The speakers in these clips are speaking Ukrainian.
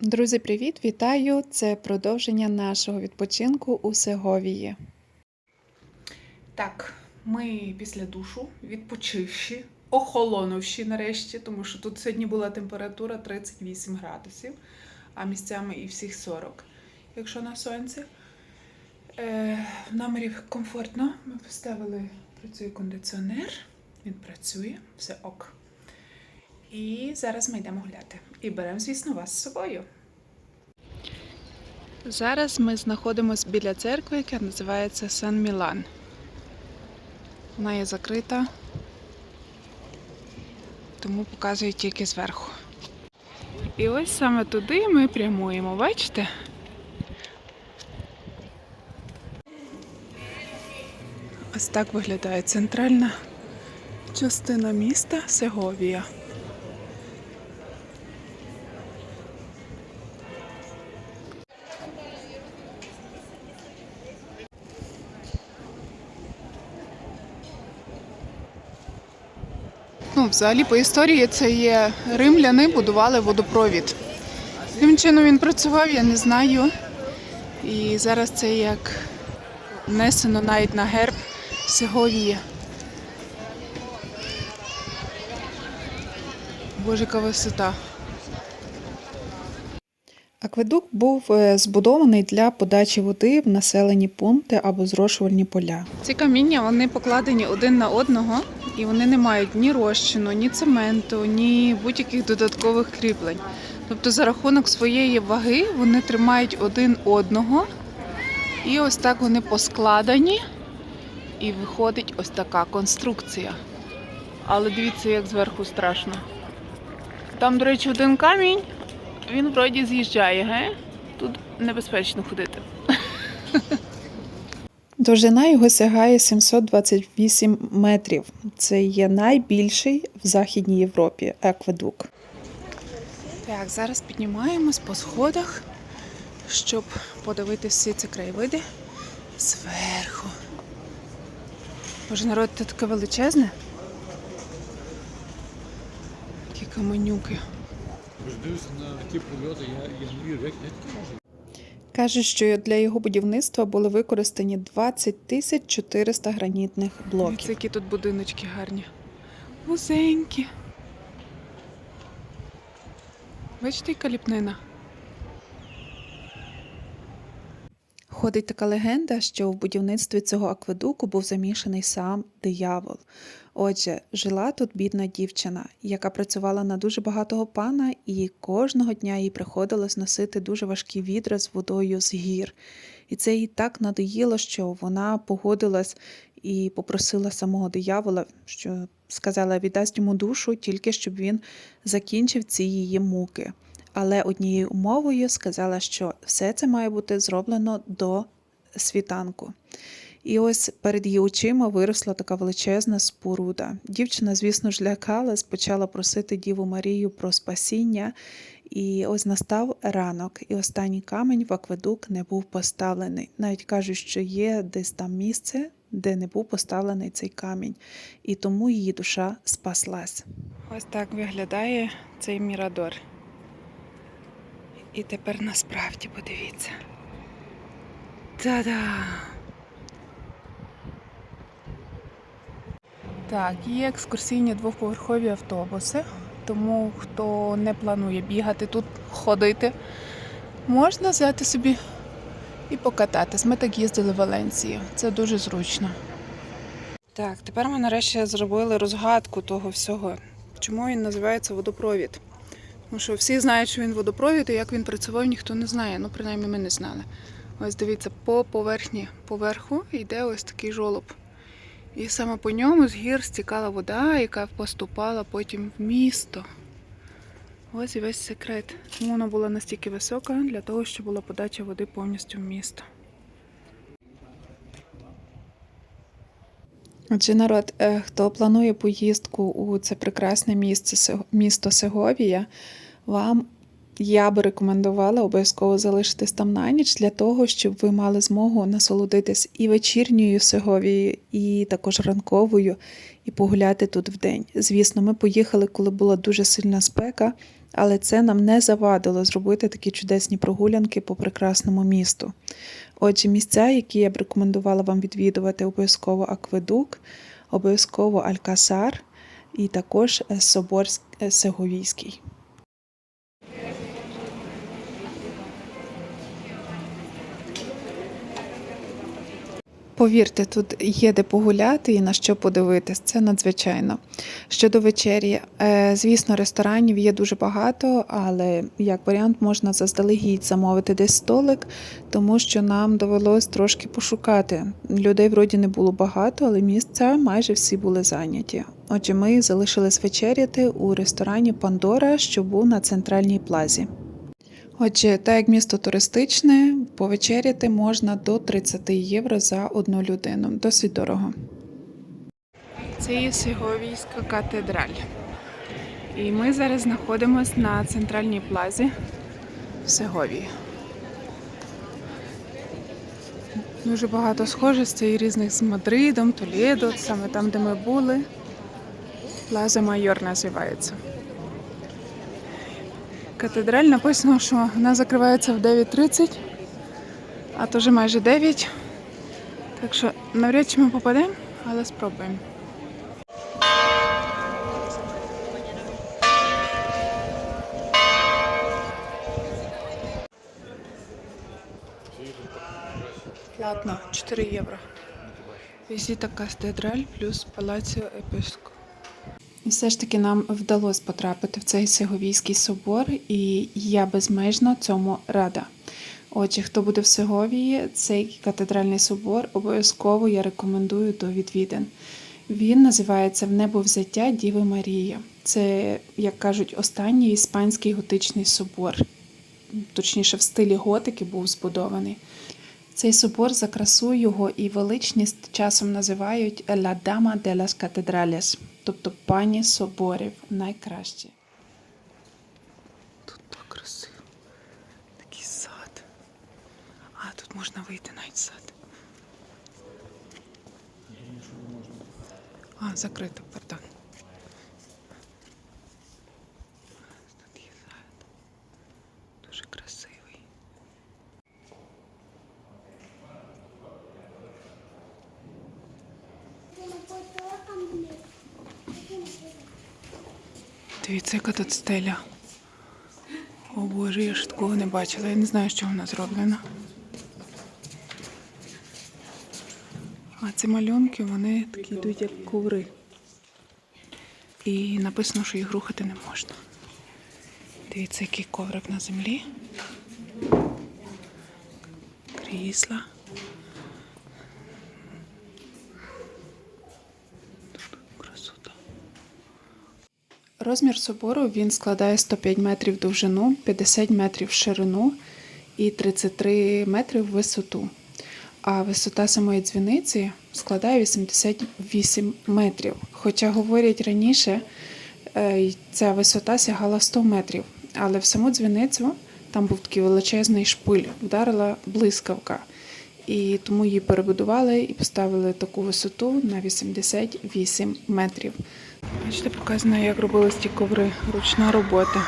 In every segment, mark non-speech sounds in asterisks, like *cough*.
Друзі, привіт! Вітаю! Це продовження нашого відпочинку у Сеговії. Так, ми після душу, відпочивши, охолонувши нарешті, тому що тут сьогодні була температура 38 градусів, а місцями і всіх 40, якщо на сонці. Е, в номері комфортно. Ми поставили, працює кондиціонер, він працює, все ок. І зараз ми йдемо гуляти. І беремо, звісно, вас з собою. Зараз ми знаходимося біля церкви, яка називається Сан Мілан. Вона є закрита, тому показую тільки зверху. І ось саме туди ми прямуємо, бачите? Ось так виглядає центральна частина міста Сеговія. Ну, взагалі, по історії це є римляни будували водопровід. Яким чином він працював, я не знаю. І зараз це як внесено навіть на герб Сеговії. Боже, висота. Акведук був е, збудований для подачі води в населені пункти або зрошувальні поля. Ці каміння вони покладені один на одного, і вони не мають ні розчину, ні цементу, ні будь-яких додаткових кріплень. Тобто, за рахунок своєї ваги вони тримають один одного, і ось так вони поскладені, і виходить ось така конструкція. Але дивіться, як зверху страшно. Там, до речі, один камінь. Він вроді з'їжджає, ге? Тут небезпечно ходити. *laughs* Довжина його сягає 728 метрів. Це є найбільший в Західній Європі акведук. Так, зараз піднімаємось по сходах, щоб подивитися всі ці краєвиди зверху. Боже, народ, це таке величезне. Які каменюки. Тож дивлюся на ті прильоти, я, я не вірю, як я таке можу. Каже, що для його будівництва були використані 20 тисяч 400 гранітних блоків. Ось які тут будиночки гарні. Вузенькі. Бачите, яка ліпнина. Ходить така легенда, що в будівництві цього акведуку був замішаний сам диявол. Отже, жила тут бідна дівчина, яка працювала на дуже багатого пана, і кожного дня їй приходилось носити дуже важкі відра з водою з гір. І це їй так надоїло, що вона погодилась і попросила самого диявола, що сказала, віддасть йому душу, тільки щоб він закінчив ці її муки. Але однією умовою сказала, що все це має бути зроблено до світанку. І ось перед її очима виросла така величезна споруда. Дівчина, звісно ж, лякалась, почала просити Діву Марію про спасіння. І ось настав ранок, і останній камінь в акведук не був поставлений. Навіть кажуть, що є десь там місце, де не був поставлений цей камінь, і тому її душа спаслась. Ось так виглядає цей мірадор. І тепер насправді подивіться. Та-да! Так, є екскурсійні двоповерхові автобуси, тому хто не планує бігати тут, ходити, можна взяти собі і покататись. Ми так їздили в Валенцію. Це дуже зручно. Так, тепер ми нарешті зробили розгадку того всього. Чому він називається водопровід? Тому що всі знають, що він водопровід, і як він працював, ніхто не знає. Ну, принаймні, ми не знали. Ось дивіться, по поверхні поверху йде ось такий жолоб. І саме по ньому з гір стікала вода, яка поступала потім в місто. Ось і весь секрет. Чому вона була настільки висока, для того, щоб була подача води повністю в місто. Отже, народ, е, хто планує поїздку у це прекрасне місце, місто Сеговія, вам я би рекомендувала обов'язково залишитись там на ніч для того, щоб ви мали змогу насолодитись і вечірньою Сеговією, і також ранковою, і погуляти тут вдень. Звісно, ми поїхали, коли була дуже сильна спека, але це нам не завадило зробити такі чудесні прогулянки по прекрасному місту. Отже, місця, які я б рекомендувала вам відвідувати, обов'язково Акведук, обов'язково Алькасар і також Собор е, Сеговійський. Повірте, тут є де погуляти і на що подивитись. Це надзвичайно. Щодо вечері, е, звісно, ресторанів є дуже багато, але як варіант можна заздалегідь замовити десь столик, тому що нам довелось трошки пошукати. Людей вроді не було багато, але місця майже всі були зайняті. Отже, ми залишились вечеряти у ресторані Пандора, що був на центральній плазі. Отже, так як місто туристичне, повечеряти можна до 30 євро за одну людину. Досить дорого. Це є Сеговійська катедраль. І ми зараз знаходимося на центральній плазі в Сеговії. Дуже багато схожостей різних з Мадридом, Толєдо, саме там, де ми були. Плаза Майор називається. Катедраль написано, що вона закривається в 9.30, а то вже майже 9. Так що навряд чи ми попадемо, але спробуємо. Платно 4 євро. Візита катедраль плюс палаціо Епеско. І все ж таки нам вдалося потрапити в цей Сеговійський собор, і я безмежно цьому рада. Отже, хто буде в Сеговії, цей катедральний собор обов'язково я рекомендую до відвідин. Він називається В небо взяття Діви Марії. Це, як кажуть, останній іспанський готичний собор. Точніше, в стилі готики був збудований. Цей собор за красу його і величність часом називають «La Dama de las Catedrales», тобто пані соборів найкраще. Тут так красиво. Такий сад. А, тут можна вийти навіть сад. А, закрито, пардон. Тут є сад. Дуже красивий. Дивіться, яка тут стеля. О боже, я ж такого не бачила. Я не знаю, чого вона зроблена. А ці малюнки, вони такі йдуть як коври. І написано, що їх рухати не можна. Дивіться, який коврик на землі. Крісла. Розмір собору він складає 105 метрів довжину, 50 метрів ширину і 33 метри в висоту. А висота самої дзвіниці складає 88 метрів. Хоча говорять раніше, е, ця висота сягала 100 метрів. Але в саму дзвіницю там був такий величезний шпиль, вдарила блискавка. І тому її перебудували і поставили таку висоту на 88 метрів. Бачите, показано, як робились ці коври. Ручна робота.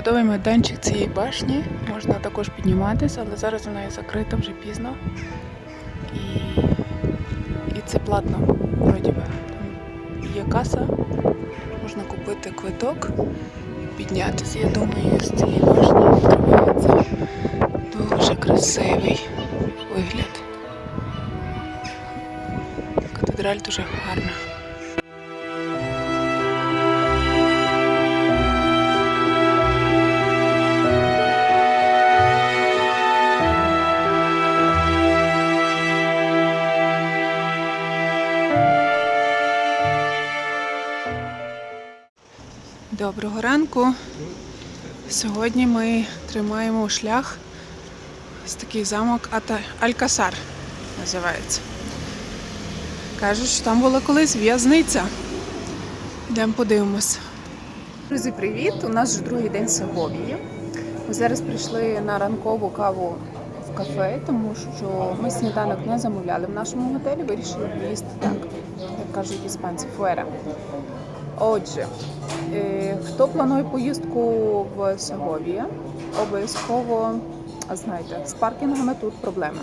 Оглядовий майданчик цієї башні. Можна також підніматися, але зараз вона є закрита вже пізно. І, і це платно, вроді би. Є каса, можна купити квиток і піднятися. Я думаю, з цієї башні відкривається дуже красивий вигляд. Катедраль дуже гарна. Ранку. Сьогодні ми тримаємо шлях. Ось такий замок. Алькасар називається. Кажуть, що там була колись в'язниця. Йдемо подивимось. Друзі, привіт! У нас вже другий день Сеговії. Ми зараз прийшли на ранкову каву в кафе, тому що ми сніданок не замовляли в нашому готелі, вирішили поїсти так, як кажуть іспанці, фуера. Отже, е, хто планує поїздку в Сеговія, обов'язково знайте, з паркінгами тут проблема.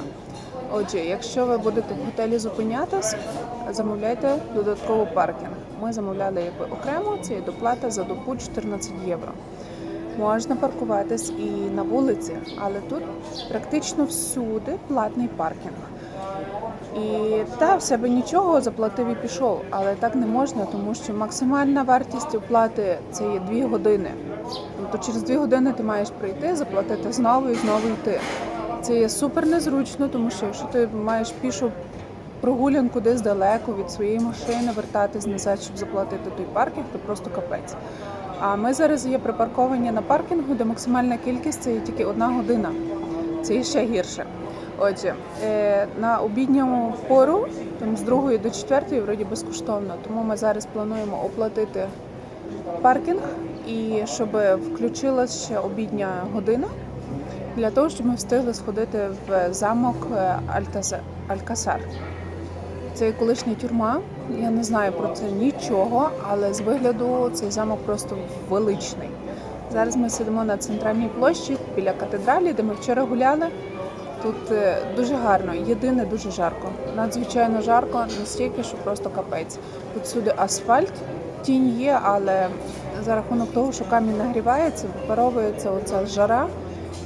Отже, якщо ви будете в готелі зупинятись, замовляйте додатково паркінг. Ми замовляли якби окремо, це доплата за добу 14 євро. Можна паркуватись і на вулиці, але тут практично всюди платний паркінг. І та в себе нічого заплатив і пішов, але так не можна, тому що максимальна вартість оплати це є 2 години. Тобто через 2 години ти маєш прийти, заплатити знову і знову йти. Це є супер незручно, тому що якщо ти маєш пішу прогулянку десь далеко від своєї машини, вертатись назад, щоб заплатити той паркінг, то просто капець. А ми зараз є припарковані на паркінгу, де максимальна кількість це є тільки одна година. Це є ще гірше. Отже, е, на обідньому пору, там з другої до четвертої, вроді безкоштовно. Тому ми зараз плануємо оплатити паркінг і щоб включилась ще обідня година для того, щоб ми встигли сходити в замок е, Алькасар. Це колишня тюрма. Я не знаю про це нічого, але з вигляду цей замок просто величний. Зараз ми сидимо на центральній площі біля катедралі, де ми вчора гуляли. Тут е, дуже гарно, єдине дуже жарко. Надзвичайно жарко, настільки, що просто капець. Тут всюди асфальт, тінь є, але за рахунок того, що камінь нагрівається, випаровується оця жара.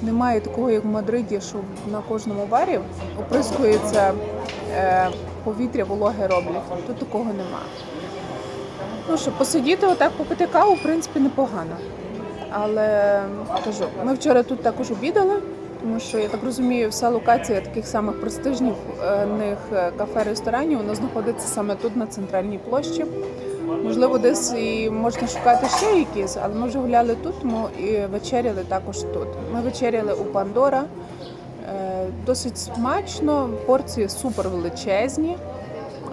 Немає такого, як в Мадриді, що на кожному барі оприскується е, повітря, вологе роблять. Тут такого нема. Ну що, посидіти, отак попити каву, в принципі, непогано. Але кажу, ми вчора тут також обідали, тому що я так розумію, вся локація таких самих престижних е, е, кафе-ресторанів вона знаходиться саме тут, на центральній площі. Можливо, десь і можна шукати ще якісь, але ми вже гуляли тут, тому і вечеряли також тут. Ми вечеряли у Пандора. Е, Досить смачно, порції супер величезні.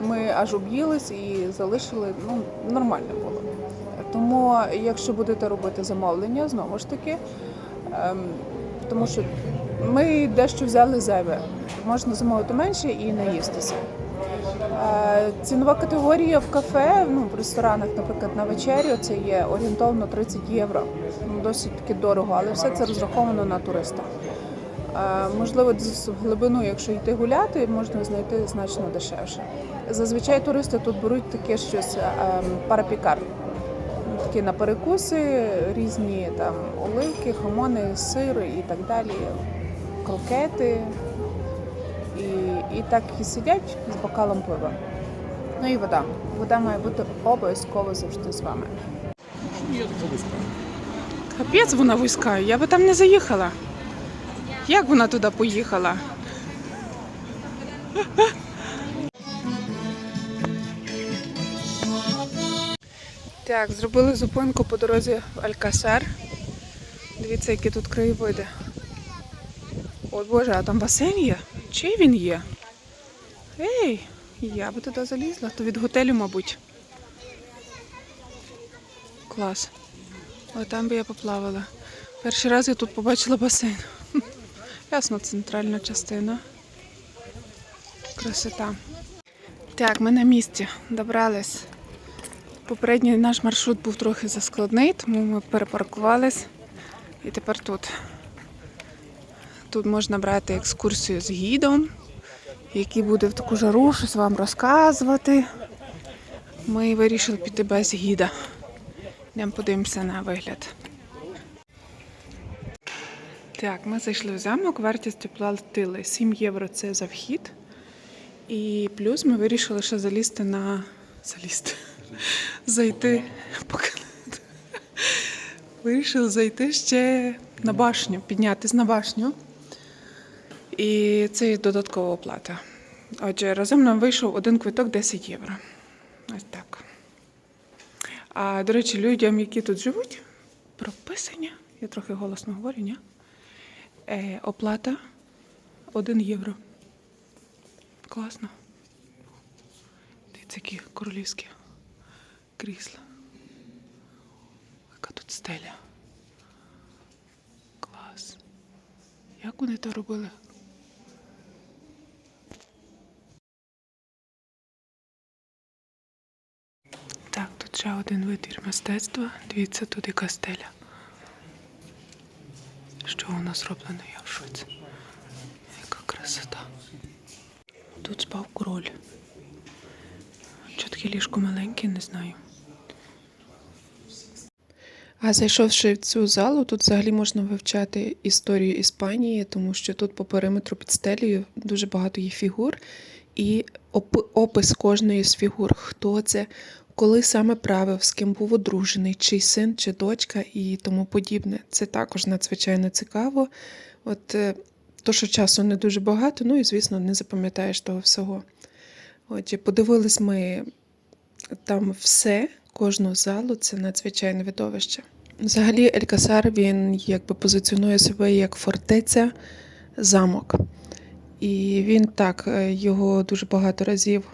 Ми аж об'їлись і залишили, ну, нормально було. Тому, якщо будете робити замовлення, знову ж таки, ем, тому що ми дещо взяли зайве. Можна замовити менше і наїстися. Цінова категорія в кафе, ну в ресторанах, наприклад, на вечерю це є орієнтовно 30 євро. Ну, Досить таки дорого, але все це розраховано на туриста. Можливо, в глибину, якщо йти гуляти, можна знайти значно дешевше. Зазвичай туристи тут беруть таке щось ем, парапікар. На перекуси, різні там оливки, хамони, сир і так далі, крокети. І, і так і сидять з бокалом пива. Ну і вода. Вода має бути обов'язково завжди з вами. Капець вона вузька, я би там не заїхала. Як вона туди поїхала? Так, зробили зупинку по дорозі в Алькасар. Дивіться, які тут краєвиди. Ой Боже, а там басейн є? Чий він є? Ей, я би туди залізла, то від готелю, мабуть. Клас. Ой, там би я поплавала. Перший раз я тут побачила басейн. *laughs* Ясно, центральна частина. Красота. Так, ми на місці. Добрались. Попередній наш маршрут був трохи заскладний, тому ми перепаркувались. І тепер тут. Тут можна брати екскурсію з гідом, який буде в таку жару щось вам розказувати. Ми вирішили піти без гіда. Йдемо подивимося на вигляд. Так, ми зайшли в замок, вартість платили 7 євро це за вхід. І плюс ми вирішили ще залізти на. Залізти. Зайти. Вирішили зайти ще на башню, піднятись на башню. І це додаткова оплата. Отже, разом нам вийшов один квиток 10 євро. Ось так. А до речі, людям, які тут живуть, прописання. Я трохи голосно говорю, ні? Е, оплата 1 євро. Класно. Дивіться, які королівські крісла. Яка тут стеля. Клас. Як вони то робили? Так, тут ще один витвір мистецтва. Дивіться, тут яка стеля. Що воно зроблено, я в шоці. Яка красота. Тут спав король. Чого таке ліжко маленьке, не знаю. А зайшовши в цю залу, тут взагалі можна вивчати історію Іспанії, тому що тут по периметру під стелею дуже багато є фігур, і оп- опис кожної з фігур, хто це, коли саме правив, з ким був одружений, чий син, чи дочка і тому подібне. Це також надзвичайно цікаво. От е, то, що часу не дуже багато, ну і звісно, не запам'ятаєш того всього. Отже, подивились ми там все, кожну залу, це надзвичайне видовище. Взагалі, Елькасар він якби позиціонує себе як фортеця, замок. І він так, е, його дуже багато разів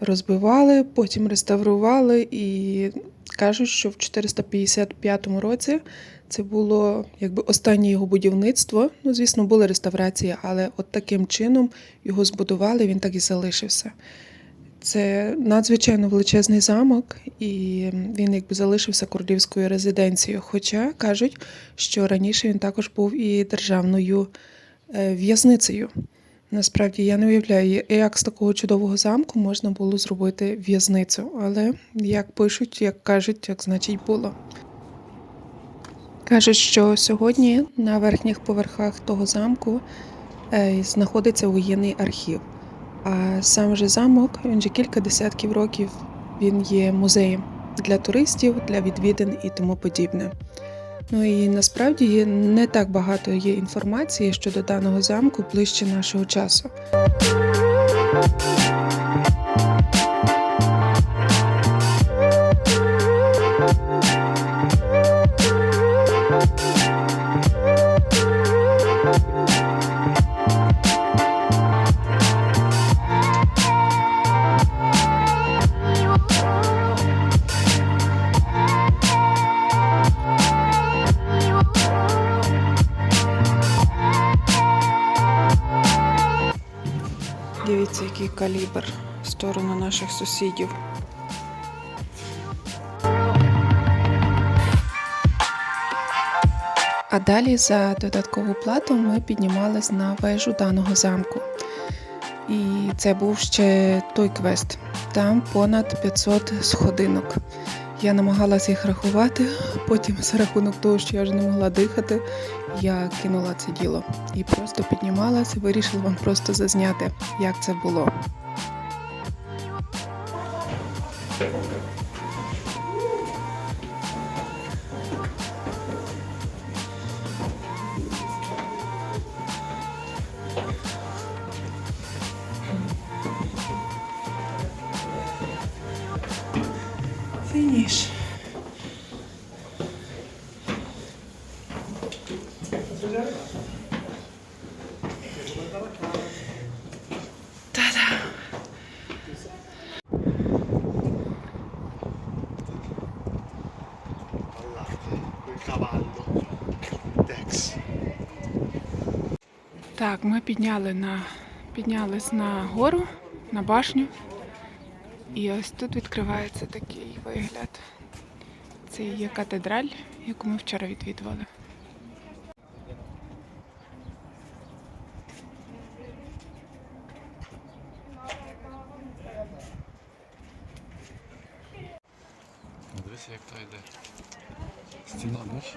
розбивали, потім реставрували і кажуть, що в 455 році це було якби останнє його будівництво. Ну, звісно, були реставрації, але от таким чином його збудували, він так і залишився. Це надзвичайно величезний замок, і він якби залишився королівською резиденцією. Хоча кажуть, що раніше він також був і державною е, в'язницею. Насправді я не уявляю, як з такого чудового замку можна було зробити в'язницю. Але як пишуть, як кажуть, як значить було. Кажуть, що сьогодні на верхніх поверхах того замку е, знаходиться воєнний архів. А сам же замок, він же кілька десятків років він є музеєм для туристів, для відвідин і тому подібне. Ну і насправді не так багато є інформації щодо даного замку ближче нашого часу. Калібр в сторону наших сусідів. А далі за додаткову плату ми піднімались на вежу даного замку. І це був ще той квест. Там понад 500 сходинок. Я намагалася їх рахувати, потім за рахунок того, що я вже не могла дихати, я кинула це діло і просто піднімалася, вирішила вам просто зазняти, як це було. Так, ми підняли на, піднялись на гору, на башню. І ось тут відкривається такий вигляд. Це є катедраль, яку ми вчора відвідували. Дивися, як то йде. Стіна, бачиш?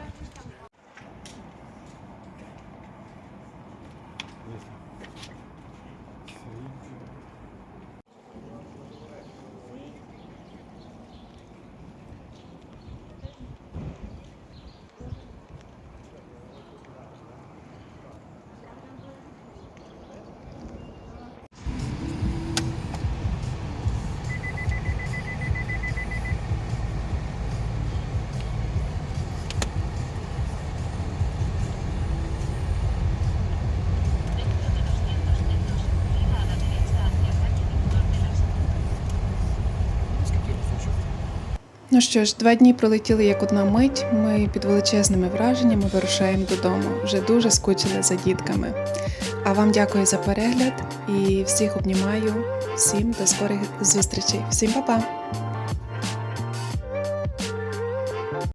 Ну що ж, два дні пролетіли як одна мить. Ми під величезними враженнями вирушаємо додому. Вже дуже скучили за дітками. А вам дякую за перегляд і всіх обнімаю. Всім до скорих зустрічей. Всім па-па!